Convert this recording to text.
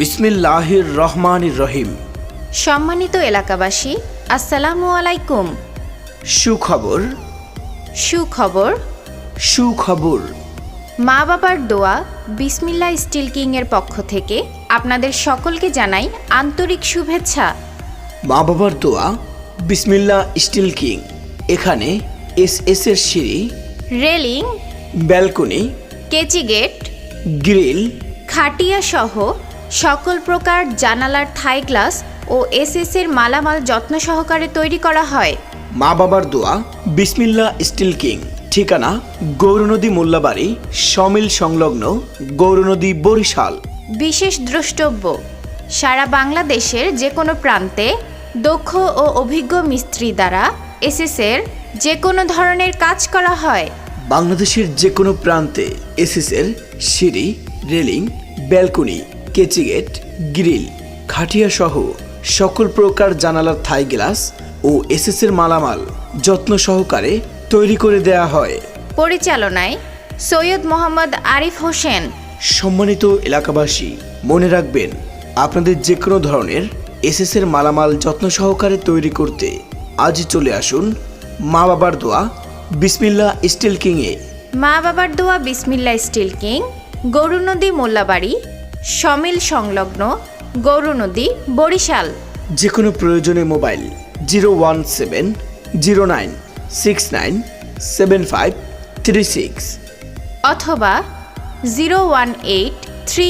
বিসমিল্লাহির রহমানির রহিম। সম্মানিত এলাকাবাসী আসসালামু আলাইকুম। সুখবর। সুখবর। সুখবর। মা বাবার দোয়া বিসমিল্লা স্টিল কিংয়ের পক্ষ থেকে আপনাদের সকলকে জানাই আন্তরিক শুভেচ্ছা। মা বাবার দোয়া বিসমিল্লা স্টিল কিং এখানে এস এস এর সিঁড়ি রেলিং ব্যালকনি কেচি গেট গ্রিল খাটিয়া সহ সকল প্রকার জানালার থাই গ্লাস ও এসএস এর মালামাল যত্ন সহকারে তৈরি করা হয়। মা বাবার দোয়া বিসমিল্লা স্টিল কিং ঠিকানা গৌরনদী মোল্লাবাড়ি সমিল সংলগ্ন গৌরনদী বরিশাল। বিশেষ দ্রষ্টব্য সারা বাংলাদেশের যে কোনো প্রান্তে দক্ষ ও অভিজ্ঞ মিস্ত্রি দ্বারা এসএসের যে কোনো ধরনের কাজ করা হয়। বাংলাদেশের যে কোনো প্রান্তে এসএস এর সিঁড়ি রেলিং ব্যালকনি কেচিগেট গ্রিল খাটিয়া সহ সকল প্রকার জানালার থাই গ্লাস ও এসএস এর মালামাল যত্ন সহকারে তৈরি করে দেয়া হয়। পরিচালনায় সৈয়দ মোহাম্মদ আরিফ হোসেন। সম্মানিত এলাকাবাসী মনে রাখবেন আপনাদের যে কোনো ধরনের এসএস এর মালামাল যত্ন সহকারে তৈরি করতে আজই চলে আসুন মা বাবার দোয়া বিসমিল্লা স্টিল কিংয়ে মা বাবার দোয়া Bismillah steel king Gournadi Mollabari sawmill সংলগ্ন গৌরনদী বরিশাল। যে কোনো প্রয়োজনে mobile zero one seven zero nine six nine seven five three six. অথবা জিরো ওয়ান এইট থ্রি